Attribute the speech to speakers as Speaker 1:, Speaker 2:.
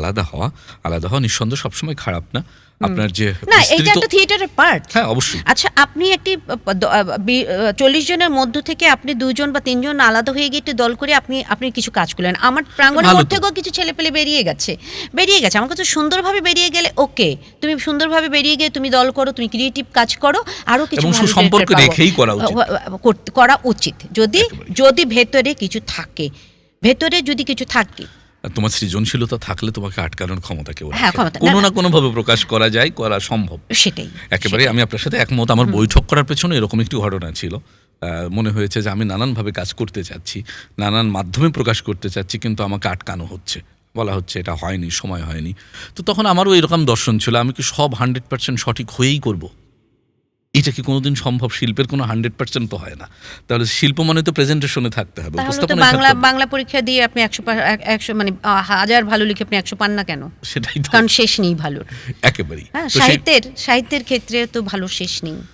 Speaker 1: আলাদা হওয়া আলাদা হওয়া নিঃসন্দেহ সবসময় খারাপ না। আপনার যে
Speaker 2: না এটা একটা থিয়েটারের পার্ট
Speaker 1: হ্যাঁ অবশ্যই।
Speaker 2: আচ্ছা আপনি একটি চল্লিশ জনের মধ্য থেকে আপনি দুজন বা তিনজন আলাদা হয়ে গিয়ে একটি দল করে আপনি আপনি কিছু কাজ করলেন। আমার প্রাঙ্গণের। মধ্যে থেকেও কিছু ছেলে পেলে বেরিয়ে গেছে। বেরিয়ে গেছে। আমার কাছে সুন্দরভাবে বেরিয়ে গেলে ওকে তুমি সুন্দরভাবে বেরিয়ে গিয়ে তুমি দল করো তুমি ক্রিয়েটিভ কাজ করো আরও কিছু পাবো।
Speaker 1: রেখেই করা উচিত।
Speaker 2: করা উচিত। যদি যদি ভেতরে কিছু থাকে ভেতরে যদি কিছু থাকে
Speaker 1: তোমার সৃজনশীলতা থাকলে তোমাকে আটকানোর ক্ষমতা কেউ
Speaker 2: হ্যাঁ।
Speaker 1: কোনো
Speaker 2: না,
Speaker 1: না কোনো ভাবে প্রকাশ করা যায় করা সম্ভব।
Speaker 2: সেটাই
Speaker 1: একেবারে আমি আপনার সাথে একমত। আমার বৈঠক করার পেছনে এরকম একটি ঘটনা ছিল। মনে হয়েছে যে আমি নানানভাবে কাজ করতে চাচ্ছি নানান মাধ্যমে প্রকাশ করতে চাচ্ছি কিন্তু আমাকে আটকানো হচ্ছে। বলা হচ্ছে এটা হয়নি সময় হয়নি। তো তখন আমারও এরকম দর্শন ছিল। আমি কি সব হান্ড্রেড পার্সেন্ট সঠিক হয়েই করব? এটা কি কোনোদিন সম্ভব? শিল্পের কোনো হান্ড্রেড পার্সেন্ট তো হয় না। তাহলে শিল্প মানে তো প্রেজেন্টেশনে থাকতে হবে
Speaker 2: বাংলা বাংলা পরীক্ষা দিয়ে আপনি একশো একশো মানে হাজার ভালো লিখে আপনি একশো পান না কেন?
Speaker 1: সেটাই
Speaker 2: কারণ শেষ নেই ভালো।
Speaker 1: একেবারেই।
Speaker 2: হ্যাঁ সাহিত্যের সাহিত্যের ক্ষেত্রে তো ভালো শেষ নেই।